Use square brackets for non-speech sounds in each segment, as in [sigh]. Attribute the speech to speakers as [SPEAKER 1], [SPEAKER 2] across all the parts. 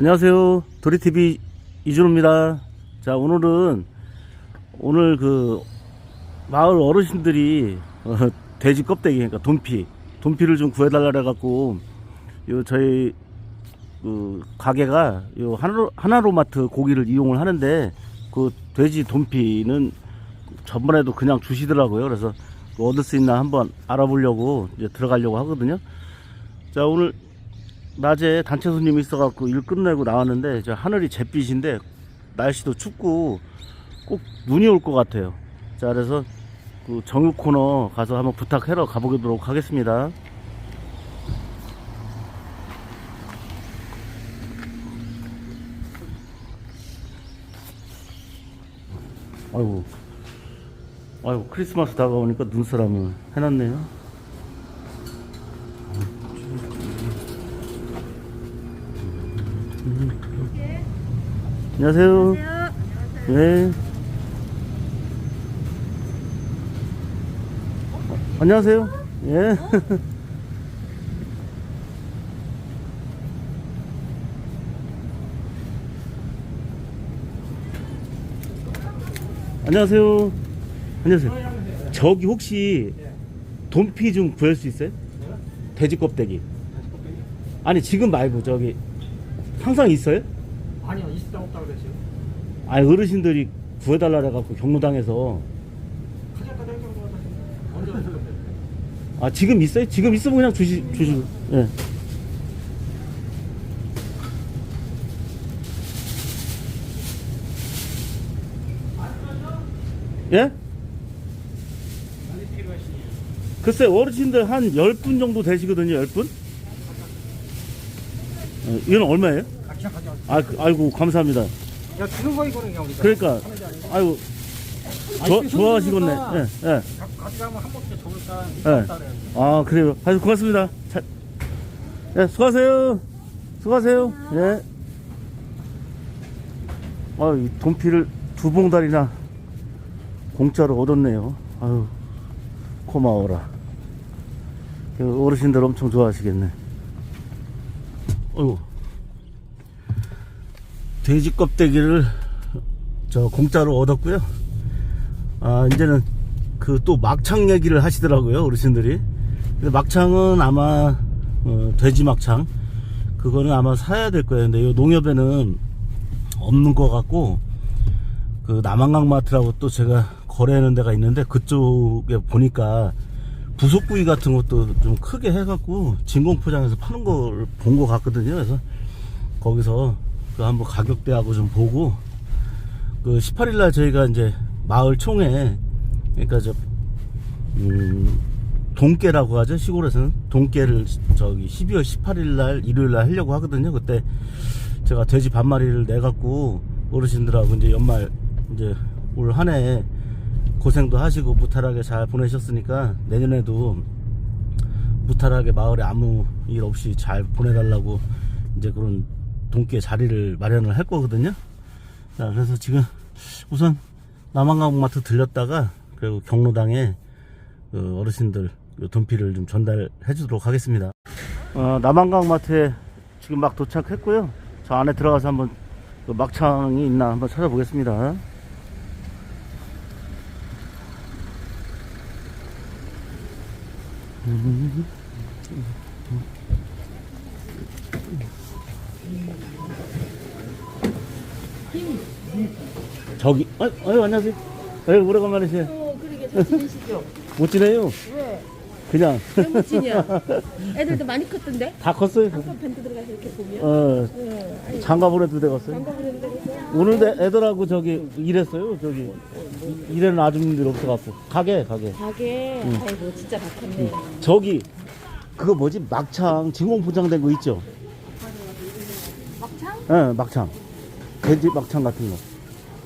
[SPEAKER 1] 안녕하세요. 도리TV 이준호입니다. 자, 오늘은, 오늘 그, 마을 어르신들이, 어, 돼지 껍데기, 그러니까 돈피, 돈피를 좀 구해달라 그래갖고, 요, 저희, 그, 가게가, 요, 하나로, 하나로마트 고기를 이용을 하는데, 그, 돼지 돈피는 전번에도 그냥 주시더라고요. 그래서, 뭐 얻을 수 있나 한번 알아보려고, 이제 들어가려고 하거든요. 자, 오늘, 낮에 단체 손님이 있어갖고 일 끝내고 나왔는데 저 하늘이 잿빛인데 날씨도 춥고 꼭 눈이 올 것 같아요. 자 그래서 그 정육 코너 가서 한번 부탁해러 가보도록 하겠습니다. 아이고, 아이고 크리스마스 다가오니까 눈사람을 해놨네요. 안녕하세요. 네. 어, 안녕하세요. 예. [laughs] 안녕하세요. 안녕하세요. 저기 혹시 돈피 좀 구할 수 있어요? 돼지 껍데기. 아니 지금 말고 저기 항상 있어요?
[SPEAKER 2] 아니요 있다 없다 그랬어요
[SPEAKER 1] 아니 어르신들이 구해달라 해갖고 경로당에서
[SPEAKER 2] 가자 가자 가자 언제 왔을 건데
[SPEAKER 1] 아 지금 있어요? 지금 있으면 그냥 주시 주시고 예. 예?
[SPEAKER 2] 빨리 필요하시니
[SPEAKER 1] 글쎄 어르신들 한 10분 정도 되시거든요 10분 어, 이건 얼마예요? 아, 그- 아이고 감사합니다.
[SPEAKER 2] 야 주는 거 이거는 그냥 우리가
[SPEAKER 1] 그러니까.
[SPEAKER 2] 하는 게 아니고
[SPEAKER 1] 아이고 조, 좋아하시겠네 예, 예.
[SPEAKER 2] 가- 같이 가면 한 번씩 좋을까
[SPEAKER 1] 네. 아 그래요? 아주 고맙습니다. 자, 네, 수고하세요. 수고하세요. 예. 아, 이 돈피를 두 봉다리나 공짜로 얻었네요. 아유 고마워라. 그 어르신들 엄청 좋아하시겠네. 어휴 돼지 껍데기를 저 공짜로 얻었고요. 아 이제는 그 또 막창 얘기를 하시더라고요 어르신들이. 근데 막창은 아마 어, 돼지 막창. 그거는 아마 사야 될 거예요. 근데 이 농협에는 없는 것 같고 그 남한강 마트라고 또 제가 거래하는 데가 있는데 그쪽에 보니까 부속 부위 같은 것도 좀 크게 해갖고 진공 포장해서 파는 걸 본 것 같거든요. 그래서 거기서 그 한번 가격대하고 좀 보고 그 18일 날 저희가 이제 마을 총회 그러니까 저 음, 동계라고 하죠? 시골에서는? 동계를 저기 12월 18일 날 일요일 날 하려고 하거든요. 그때 제가 돼지 반마리를 내 갖고 어르신들하고 이제 연말 이제 올 한 해 고생도 하시고 무탈하게 잘 보내셨으니까 내년에도 무탈하게 마을에 아무 일 없이 잘 보내달라고 이제 그런 동계 자리를 마련을 할 거거든요. 자, 그래서 지금 우선 남한강마트 들렸다가 그리고 경로당에 그 어르신들 요 돈피를 좀 전달해 주도록 하겠습니다. 어, 남한강마트에 지금 막 도착했고요. 저 안에 들어가서 한번 그 막창이 있나 한번 찾아보겠습니다. 저기, 어, 어, 안녕하세요. 어, 오래간만이세요.
[SPEAKER 3] 어, 그러게 잘 지내시죠?
[SPEAKER 1] 못 지내요.
[SPEAKER 3] 왜?
[SPEAKER 1] 그냥
[SPEAKER 3] 왜못 지냐? [laughs] 애들도 많이 컸던데?
[SPEAKER 1] 다 컸어요.
[SPEAKER 3] 한번 밴드 들어가서 이렇게 보면.
[SPEAKER 1] 어,
[SPEAKER 3] 응. 아니,
[SPEAKER 1] 장가 보내 두대 갔어요.
[SPEAKER 3] 장가 보내는데 그래서.
[SPEAKER 1] 오늘도 애들하고 저기 일했어요. 저기 일하는 아줌님들 없어갖고 가게 가게.
[SPEAKER 3] 가게, 아이고, 진짜 다 컸네.
[SPEAKER 1] 저기 그거 뭐지 막창 진공 포장된 거 있죠?
[SPEAKER 3] 막창?
[SPEAKER 1] 예, 막창. 돼지 막창 같은 거.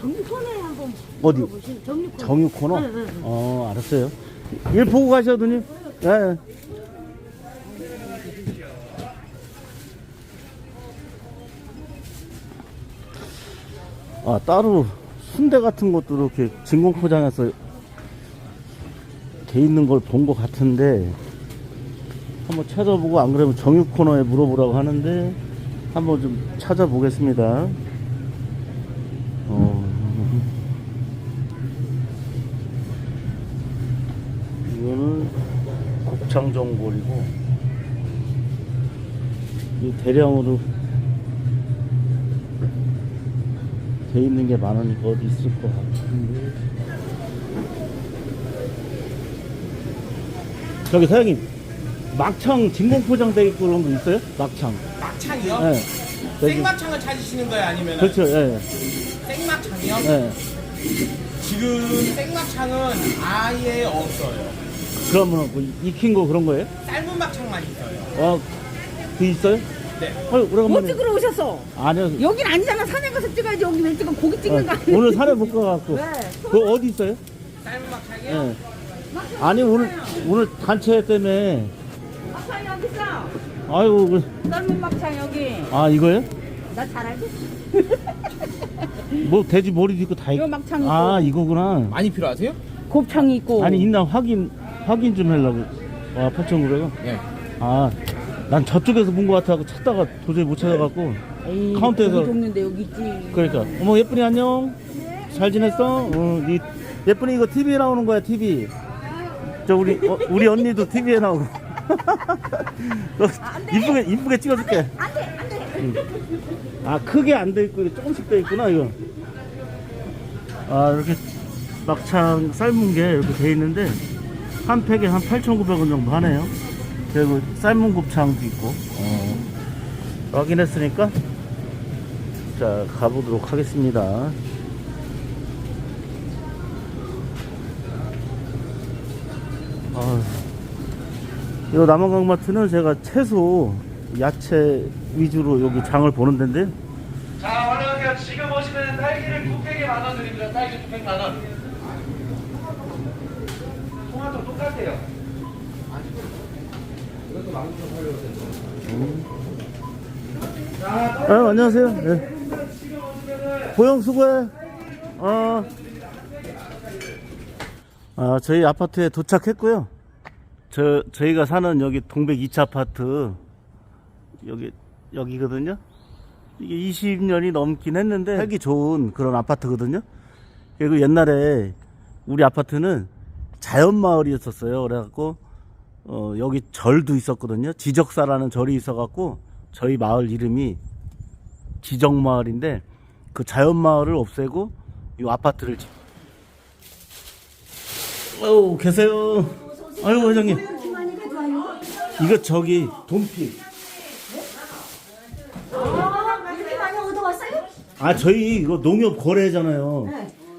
[SPEAKER 3] 정육코너에 한번
[SPEAKER 1] 어디?
[SPEAKER 3] 물어보시면 정육코너.
[SPEAKER 1] 정육 코너?
[SPEAKER 3] 응, 응, 응.
[SPEAKER 1] 어, 알았어요. 일 보고 가셔도님. 예. 예. 아, 따로 순대 같은 것도 이렇게 진공 포장해서 돼 있는 걸 본 것 같은데 한번 찾아보고 안 그러면 정육 코너에 물어보라고 하는데 한번 좀 찾아보겠습니다. 곱창전골이고, 이 대량으로 돼 있는 게 많으니까 어디 있을 것 같은데. 저기 사장님, 막창 진공 포장돼 있고 그런 거 있어요? 막창.
[SPEAKER 2] 막창이요?
[SPEAKER 1] 네. 저기-
[SPEAKER 2] 생막창을 찾으시는 거예요? 아니면
[SPEAKER 1] 그렇죠, 예.
[SPEAKER 2] 생막창이요?
[SPEAKER 1] 예.
[SPEAKER 2] 지금 생막창은 아예 없어요.
[SPEAKER 1] 그러면 뭐 익힌 거 그런 거예요?
[SPEAKER 2] 삶은 막창만 있어요.
[SPEAKER 1] 아, 그 있어요?
[SPEAKER 2] 네.
[SPEAKER 1] 아유,
[SPEAKER 3] 뭐
[SPEAKER 1] 오래간만에.
[SPEAKER 3] 찍으러 오셨어?
[SPEAKER 1] 아니요.
[SPEAKER 3] 여긴 아니잖아. 산에 가서 찍어야지. 여기 왜 찍어? 고기 찍는 거
[SPEAKER 1] 어,
[SPEAKER 3] 아니야?
[SPEAKER 1] 오늘 산에 못 가갖고.
[SPEAKER 3] 왜?
[SPEAKER 1] 그 어디 있어요?
[SPEAKER 2] 삶은 막창이요?
[SPEAKER 1] 예. 아니, 오늘, 오늘 단체 때문에.
[SPEAKER 3] 막창 여기 있어.
[SPEAKER 1] 아이고, 그-
[SPEAKER 3] 삶은 막창 여기.
[SPEAKER 1] 아, 이거요?
[SPEAKER 3] 나 잘 알지?
[SPEAKER 1] 뭐, 돼지 머리도 있고 다 있고.
[SPEAKER 3] 요 막창 있고.
[SPEAKER 1] 아, 이거구나.
[SPEAKER 2] 많이 필요하세요?
[SPEAKER 3] 곱창 있고.
[SPEAKER 1] 아니, 있나 확인, 확인 좀 하려고. 와, 8,900원?
[SPEAKER 2] 네.
[SPEAKER 1] 아, 난 저쪽에서 본 것 같아서 찾다가 도저히 못 찾아갖고.
[SPEAKER 3] 에이,
[SPEAKER 1] 카운터에서-
[SPEAKER 3] 굽는데 여기 있지.
[SPEAKER 1] 그러니까 어머 예쁜이 안녕 잘 지냈어? 어, 이 예쁜이 이거 TV에 나오는 거야 TV 저 우리 어, 우리 언니도 TV에 나오고 [laughs] 너 이쁘게 이쁘게 찍어줄게
[SPEAKER 3] 안 돼 안돼.
[SPEAKER 1] 아 크게 안 돼 있고 조금씩 돼 있구나 이거 아 이렇게 막창 삶은 게 이렇게 돼 있는데 한 팩에 한 8,900원 정도 하네요 그리고 삶은 곱창도 있고 어, 확인했으니까 자 가보도록 하겠습니다 아, 이 남한강마트는 제가 채소 야채 위주로 여기 장을 보는 데인데
[SPEAKER 2] 자, 환영하세요. 지금 오시면 딸기를 900에 만원 드립니다. 딸기 900만 원. 똑같아요. 이것도 망고 살려야
[SPEAKER 1] 아, 안녕하세요. 네. 보영 수고해. 어. 아, 저희 아파트에 도착했고요. 저 저희가 사는 여기 동백 2차 아파트 여기 여기거든요. 이게 20년이 넘긴 했는데 살기 좋은 그런 아파트거든요. 그리고 옛날에 우리 아파트는 자연 마을이었었어요. 그래갖고 어, 여기 절도 있었거든요. 지적사라는 절이 있어갖고 저희 마을 이름이 지적 마을인데 그 자연 마을을 없애고 이 아파트를 짓. 어우 계세요. 아이고 회장님. 이거 저기 돈피.
[SPEAKER 4] 얻어왔어요?
[SPEAKER 1] 아 저희 이거 농협 거래잖아요.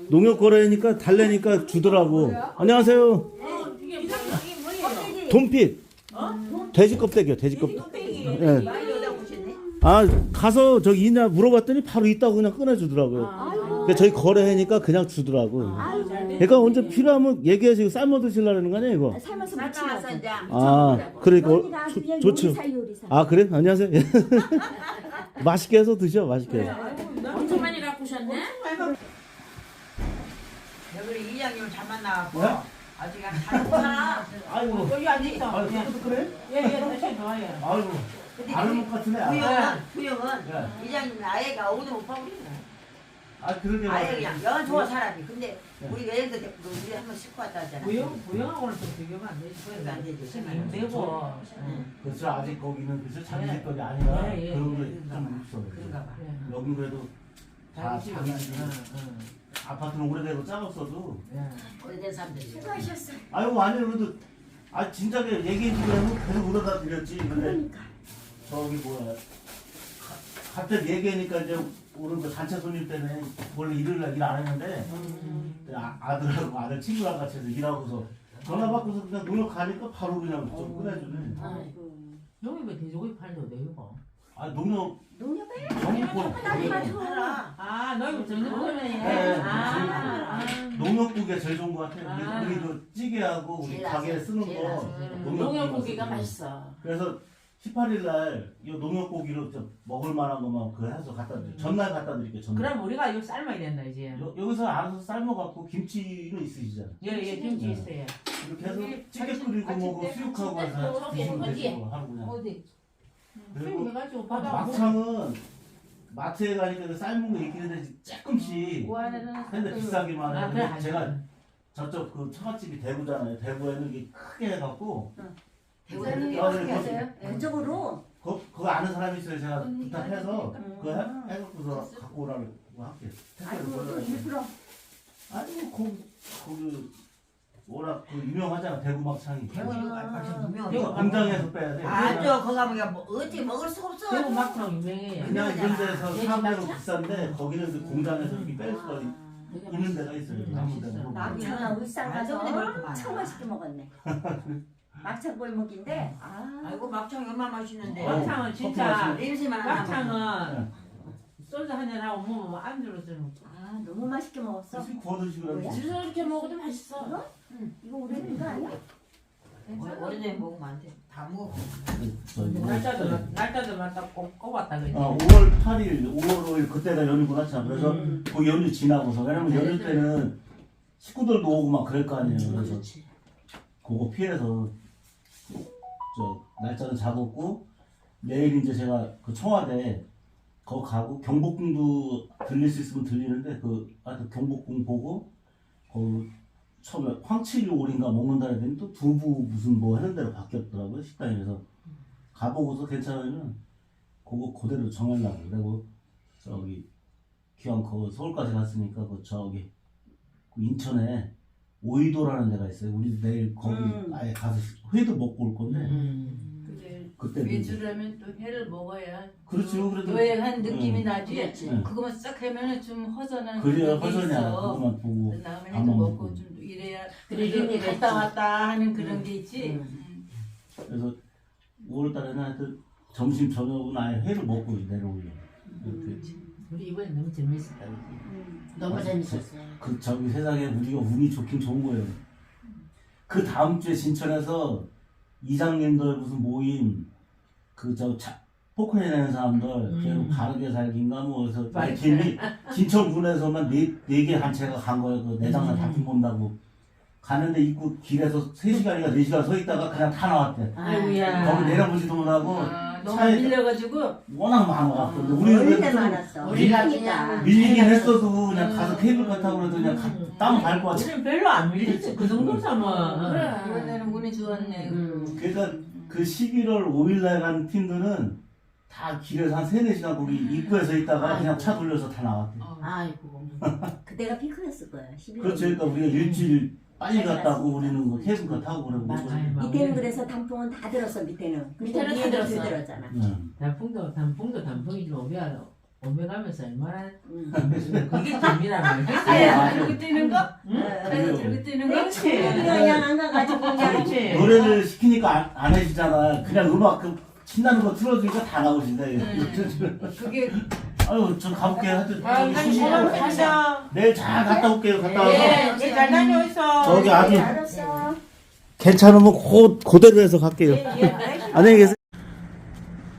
[SPEAKER 1] 농협 거래니까 달래니까 주더라고. 안녕하세요. 돈핏. 돼지 껍데기요, 돼지 껍데기. 예. 아 가서 저기 있냐 물어봤더니 바로 있다고 그냥 꺼내주더라고요. 근데 저희 거래하니까 그냥 주더라고. 그러니까 언제 필요하면 얘기해서 삶아 드시려는 거 아니야 이거?
[SPEAKER 4] 삶아서 무치면
[SPEAKER 1] 아 그러니까 어,
[SPEAKER 4] 그냥
[SPEAKER 1] 좋- 좋죠.
[SPEAKER 4] 요리사 요리사
[SPEAKER 1] 아 그래? 안녕하세요. [laughs] 맛있게 해서 드셔, 맛있게. 해서.
[SPEAKER 5] 엄청 많이 갖고 오셨네?
[SPEAKER 6] 여기 이장님 잘 만나갖고
[SPEAKER 1] 네?
[SPEAKER 6] 아직 안 가는구나.
[SPEAKER 1] 아이고.
[SPEAKER 6] 여기 앉아 있어.
[SPEAKER 1] 아이고, 그것도 그래?
[SPEAKER 6] 예 예 훨씬 좋아요.
[SPEAKER 1] 아이고. 다른 것 같으네. 아,
[SPEAKER 6] 구형은 구형은
[SPEAKER 1] 네.
[SPEAKER 6] 이장님 아예가 오도 못 파버리네.
[SPEAKER 1] 아 그러게.
[SPEAKER 6] 아예 그냥 영 좋은 사람이. 근데
[SPEAKER 1] 네.
[SPEAKER 6] 우리가 예를 들어 우리 한번 싣고 왔다 하잖아.
[SPEAKER 5] 부영, 부영하고는 좀 비교가 안 되지.
[SPEAKER 6] 그러니까 안 되지.
[SPEAKER 5] 생각 되고.
[SPEAKER 6] 응.
[SPEAKER 1] 그래서 아직 거기는 그래서 자기 집 것이 아니라
[SPEAKER 5] 네, 예,
[SPEAKER 1] 그런
[SPEAKER 6] 예,
[SPEAKER 1] 게좀 있어.
[SPEAKER 6] 그런가 봐.
[SPEAKER 5] 예.
[SPEAKER 1] 여긴 그래도 다
[SPEAKER 5] 자기
[SPEAKER 1] 자기. 아파트는 오래되고 작았어도.
[SPEAKER 6] 오래된 사람들이.
[SPEAKER 4] 수고하셨어요
[SPEAKER 1] 아이고 아니 그래도 아 진작에 얘기해 주려면 계속 물어다 드렸지. 근데 저기 뭐야. 가- 갑자기 얘기하니까 이제 오늘 그 단체 손님 때문에 원래 날일안 했는데 아, 아들하고 아들 친구랑 같이 해서 일하고서 전화 받고서 그냥 가니까 바로 그냥 좀 꺼내주네.
[SPEAKER 5] 여기 왜 돼지고기 팔려도 이거?
[SPEAKER 1] 아 농협
[SPEAKER 4] 농협에
[SPEAKER 1] 정권
[SPEAKER 6] 하나.
[SPEAKER 5] 아, 너희 정신권이네.
[SPEAKER 1] 네.
[SPEAKER 5] 아, 아.
[SPEAKER 1] 농협국이 제일 좋은 것 같아.
[SPEAKER 5] 아.
[SPEAKER 1] 우리 우리도 찌개하고 우리
[SPEAKER 6] 제일
[SPEAKER 1] 가게에
[SPEAKER 6] 나서,
[SPEAKER 1] 쓰는
[SPEAKER 6] 제일
[SPEAKER 1] 거
[SPEAKER 6] 나서.
[SPEAKER 5] 농협 고기가 맛있어.
[SPEAKER 1] 그래서 18일 날이 농협 고기로 좀 먹을 만한 것만 그 해서 갖다 드릴게요. 전날 갖다 드릴게요. 전날.
[SPEAKER 5] 그럼 우리가 이거 삶아야 된다, 이제.
[SPEAKER 1] 여, 여기서 알아서 삶아 갖고 김치는 있으시잖아요.
[SPEAKER 5] 예, 예, 김치
[SPEAKER 1] 네.
[SPEAKER 5] 있어요.
[SPEAKER 1] 이렇게 해서 찌개 끓이고 뭐고
[SPEAKER 5] 때-
[SPEAKER 1] 수육하고 해서
[SPEAKER 5] 때
[SPEAKER 1] 드시면? 되시고 하고 그냥.
[SPEAKER 5] 어디?
[SPEAKER 1] 그리고
[SPEAKER 5] 해가지고 바다
[SPEAKER 1] 막창은 마트에 가니까 그 삶은 거 있긴 한데 조금씩 근데 비싸기만
[SPEAKER 5] 아. 그래,
[SPEAKER 1] 근데 제가 저쪽 그 처갓집이 대구잖아요. 대구에는 이게 크게 해갖고
[SPEAKER 6] 대구는
[SPEAKER 1] 아,
[SPEAKER 6] 크게
[SPEAKER 1] 네,
[SPEAKER 6] 하세요?
[SPEAKER 4] 그쪽으로
[SPEAKER 1] 거, 그거 아는 사람이 있어요. 제가 부탁해서. 그거 해, 해갖고서 갖고 오라고 할게요. 택배로
[SPEAKER 4] 아이고 또
[SPEAKER 1] 보내라고.
[SPEAKER 4] 일부러
[SPEAKER 1] 아니 거기 거기 워낙 그 유명하잖아 대구 막창이.
[SPEAKER 6] 대구는 막창
[SPEAKER 1] 이거
[SPEAKER 6] 유명해.
[SPEAKER 1] 공장에서 빼야 돼.
[SPEAKER 6] 아저 거기 가면 뭐 어찌 먹을 수가 없어.
[SPEAKER 5] 대구 막창 유명해요.
[SPEAKER 1] 그냥 이런 데서
[SPEAKER 5] 돼지
[SPEAKER 1] 사업대로
[SPEAKER 5] 막창?
[SPEAKER 1] 비싼데 거기는 그 공장에서 이렇게 뺄 수가
[SPEAKER 5] 되게
[SPEAKER 1] 있는 데가 있어요.
[SPEAKER 5] 음,
[SPEAKER 1] 아무
[SPEAKER 5] 맛있어.
[SPEAKER 1] 데나.
[SPEAKER 4] 막창은 울산 가서
[SPEAKER 6] 알도 없네, 그렇구만.
[SPEAKER 4] 엄청 맛있게 먹었네 [laughs] 막창 골목인데 아
[SPEAKER 6] 아이고 막창 얼마나 맛있는데.
[SPEAKER 1] 어.
[SPEAKER 5] 막창은 진짜
[SPEAKER 6] 냄새만 안 나면.
[SPEAKER 5] 막창은 소주 한잔 하고 먹으면 안주로 쓰는
[SPEAKER 4] 아, 너무 맛있게 먹었어
[SPEAKER 1] 지금 구워 드시고
[SPEAKER 4] 뭐야?
[SPEAKER 5] 주소 이렇게 먹어도 맛있어.
[SPEAKER 4] 이거 오래된 거 아니야?
[SPEAKER 6] 오- 오래된 먹으면 안 돼. 다 먹어.
[SPEAKER 5] 날짜도 맞- 날짜도 맞다 꼽- 꼽았다 그지.
[SPEAKER 1] 어, 5월 8일, 5월 5일 그때가 연휴구나 참. 그래서
[SPEAKER 5] 음.
[SPEAKER 1] 그 연휴 지나고서 왜냐면 연휴 때는 식구들도 오고 막 그럴 거 아니에요. 그래서 그거 피해서 저 날짜는 잡았고 내일 이제 제가 그 청와대 거 가고 경복궁도 들릴 수 있으면 들리는데 그 하여튼 경복궁 보고 그 처음에 황칠오리인가 먹는다 했더니 또 두부 무슨 뭐 하는 대로 바뀌었더라고요 식당이 그래서 가보고서 괜찮으면 그거 그대로 정하려고 그리고 저기 기왕 그 서울까지 갔으니까 그 저기 그 인천에 오이도라는 데가 있어요. 우리 내일 거기
[SPEAKER 4] 음.
[SPEAKER 1] 아예 가서 회도 먹고 올 건데
[SPEAKER 5] 음.
[SPEAKER 1] 그때
[SPEAKER 7] 외주라면 또 회를 먹어야
[SPEAKER 1] 그렇죠. 그래도
[SPEAKER 7] 여행한 느낌이
[SPEAKER 1] 음.
[SPEAKER 7] 나지.
[SPEAKER 1] 음.
[SPEAKER 7] 그거만 싹 하면은 좀 허전한
[SPEAKER 1] 그래야 허전이야.
[SPEAKER 7] 있어.
[SPEAKER 1] 그거만 보고
[SPEAKER 7] 다음에
[SPEAKER 1] 밥
[SPEAKER 7] 해도
[SPEAKER 1] 먹고.
[SPEAKER 7] 먹고 좀 이래야
[SPEAKER 5] 그래,
[SPEAKER 7] 그래도 갔다. 왔다 하는 그런 게 있지.
[SPEAKER 1] 음. 그래서 5월달에는 하여튼 점심 저녁은 아예 회를 먹고 내려오려. 이렇게
[SPEAKER 5] 우리 이번에 너무 재밌었다 그지.
[SPEAKER 3] 너무 재밌었어요.
[SPEAKER 1] 그 저기 세상에 우리가 운이 좋긴 좋은 거예요. 그 다음 주에 진천에서 이장님들 무슨 모임 그저 포크레 내는 사람들 그리고 바르게 살기인가 뭐 그래서 내 팀이 진천군에서만 네네 단체가 간 거예요. 그 내장산 다팀 본다고 가는데 입구 길에서 3시간인가 4시간 서 있다가 그냥 다 나왔대.
[SPEAKER 5] 아이고야.
[SPEAKER 1] 거기 내려보지도 못하고
[SPEAKER 7] 아, 너무
[SPEAKER 1] 차에
[SPEAKER 7] 밀려가지고
[SPEAKER 1] 워낙 많아갖고 근데 우리는
[SPEAKER 4] 때
[SPEAKER 1] 그래도 좀
[SPEAKER 4] 많았어
[SPEAKER 7] 우리가
[SPEAKER 4] 그러니까
[SPEAKER 1] 밀리긴 했어도 그냥 가서 케이블 카 타고 그래도 그냥 가, 땀 밟고 왔지.
[SPEAKER 5] 우리는 별로 안 밀리지 그 정도 삼아.
[SPEAKER 7] 이번에는 운이 좋았네.
[SPEAKER 5] 음.
[SPEAKER 1] 그러니까 그 11월 5일날 간 팀들은 다 길에서 한 3, 4시간 거기 입구에 서 있다가 그냥 차 돌려서 다 나왔대.
[SPEAKER 7] 어.
[SPEAKER 5] 아이고. [laughs]
[SPEAKER 4] 그때가 피크였을 거야 11월
[SPEAKER 1] 그렇죠. 그러니까 우리가 일주일 빨리 갔다고 우리는 그 케이블카 타고 그러고.
[SPEAKER 5] 맞아요.
[SPEAKER 4] 밑에는 그래서 단풍은 다 들었어 밑에는 근데
[SPEAKER 7] 밑에는 다
[SPEAKER 4] 위에는
[SPEAKER 7] 들었어.
[SPEAKER 4] 덜 들었잖아
[SPEAKER 1] 응.
[SPEAKER 5] 단풍도 단풍도 단풍이지만 오메가 오메가면서 얼마나
[SPEAKER 4] 응.
[SPEAKER 5] 그게 재미란 말이야.
[SPEAKER 7] 들고 뛰는 거?
[SPEAKER 5] 응?
[SPEAKER 7] 차에서 들고 뛰는 거?
[SPEAKER 4] 그냥 안 가가지고 그냥
[SPEAKER 5] 그렇지.
[SPEAKER 1] 노래를 시키니까 안, 안 해주잖아. 그냥 음악 그 신나는 거 틀어주니까 다 나오신다. [laughs]
[SPEAKER 7] 그게
[SPEAKER 1] 아유, 저 가볼게요. 하여튼
[SPEAKER 5] 아,
[SPEAKER 1] 저기
[SPEAKER 5] 난
[SPEAKER 1] 쉬시고.
[SPEAKER 5] 시간 가자.
[SPEAKER 1] 내일 잘 갔다 올게요. 갔다 와서.
[SPEAKER 5] 예, 예, 잘 다녀오셔.
[SPEAKER 1] 저기 아주
[SPEAKER 4] 네, 알았어
[SPEAKER 1] 괜찮으면 고, 그대로 해서 갈게요.
[SPEAKER 5] 예,
[SPEAKER 1] 안녕히 계세요.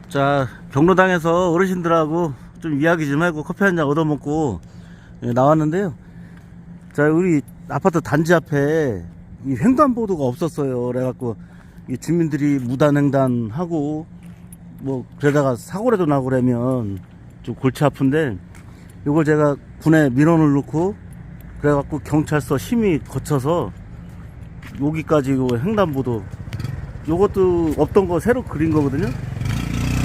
[SPEAKER 1] 자, 경로당에서 어르신들하고 좀 이야기 좀 하고 커피 한 잔 얻어먹고 예, 나왔는데요. 자, 우리 아파트 단지 앞에 이 횡단보도가 없었어요. 그래갖고 이 주민들이 무단횡단하고 뭐 그러다가 사고라도 나고 그러면 좀 골치 아픈데 이걸 제가 군에 민원을 넣고 그래갖고 경찰서 심의 거쳐서 여기까지 요 횡단보도 요것도 없던 거 새로 그린 거거든요.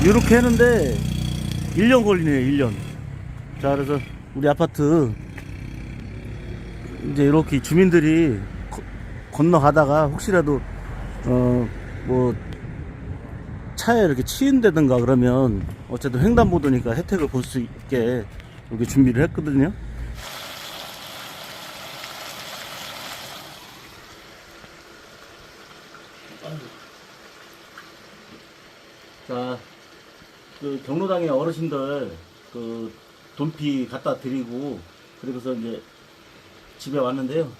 [SPEAKER 1] 이렇게 했는데 1년 걸리네요, 1년. 자, 그래서 우리 아파트 이제 이렇게 주민들이 거- 건너가다가 혹시라도 어 뭐 차에 이렇게 치인다든가 그러면 어쨌든 횡단보도니까 혜택을 볼 수 있게 이렇게 준비를 했거든요. 자, 그 경로당의 어르신들 그 돈피 갖다 드리고 그리고서 이제 집에 왔는데요.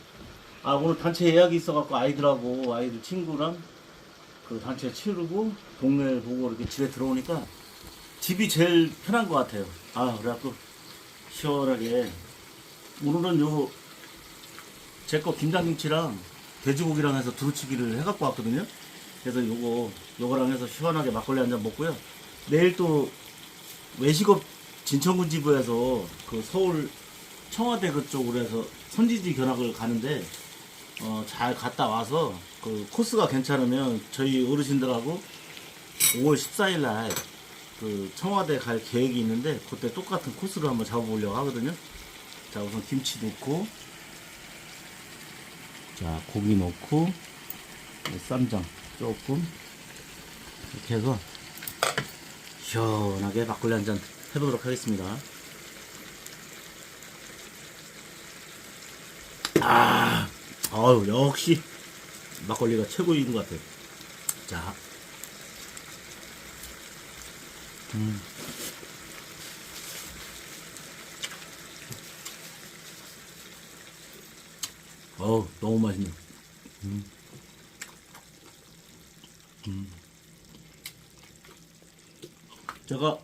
[SPEAKER 1] 아 오늘 단체 예약이 있어갖고 아이들하고 아이들 친구랑 그 단체 치르고 동네 보고 이렇게 집에 들어오니까 집이 제일 편한 것 같아요. 아 그래갖고 시원하게 오늘은 요 제 거 김장김치랑 돼지고기랑 해서 두루치기를 해갖고 왔거든요. 그래서 요거 요거랑 해서 시원하게 막걸리 한 잔 먹고요. 내일 또 외식업 진천군 지부에서 그 서울 청와대 그쪽으로 해서 선지지 견학을 가는데 어, 잘 갔다 와서 그 코스가 괜찮으면 저희 어르신들하고 5월 14일 날 그 청와대 갈 계획이 있는데 그때 똑같은 코스를 한번 잡아보려고 하거든요. 자 우선 김치 넣고 자 고기 넣고 쌈장 조금 이렇게 해서 시원하게 막걸리 한 잔 해보도록 하겠습니다. 아, 어우 역시 막걸리가 최고인 것 같아요. 자, 음. 어우 너무 맛있네. 음. 음. 제가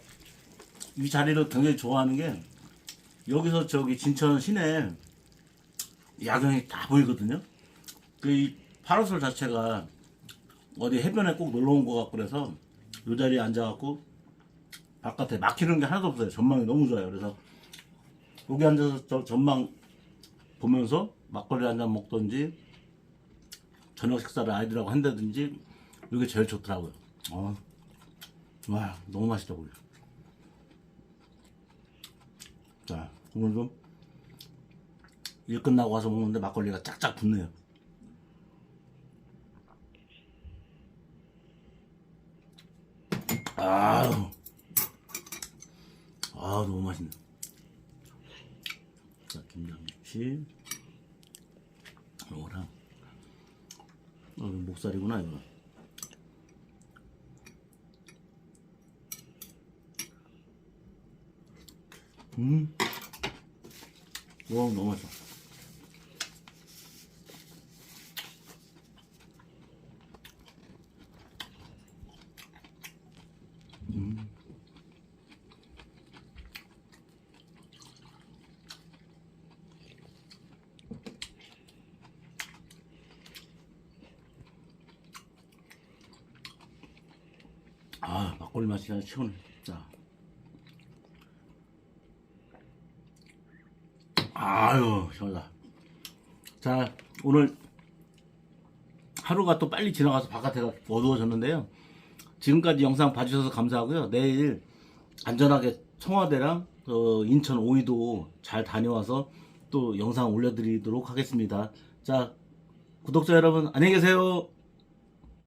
[SPEAKER 1] 이 자리를 굉장히 좋아하는 게 여기서 저기 진천 시내 야경이 다 보이거든요. 그 이 파라솔 자체가 어디 해변에 꼭 놀러 온 것 같고 그래서 이 자리에 앉아갖고 바깥에 막히는 게 하나도 없어요. 전망이 너무 좋아요. 그래서 여기 앉아서 저 전망 보면서 막걸리 한 잔 먹던지 저녁 식사를 아이들하고 한다든지 이게 제일 좋더라고요. 어. 와 너무 맛있다 보여. 자 오늘도 일 끝나고 와서 먹는데 막걸리가 짝짝 붙네요. 아우 아 너무 맛있네. 자 김장김치 요거랑 어, 이거 목살이구나 이거. 음. 와, 너무 맛있어. 음. 아, 막걸리 맛이 아주 시원해. 자. 아유, 시원하다. 자, 오늘 하루가 또 빨리 지나가서 바깥에가 어두워졌는데요. 지금까지 영상 봐주셔서 감사하고요. 내일 안전하게 청와대랑 어, 인천 오이도 잘 다녀와서 또 영상 올려드리도록 하겠습니다. 자, 구독자 여러분, 안녕히 계세요.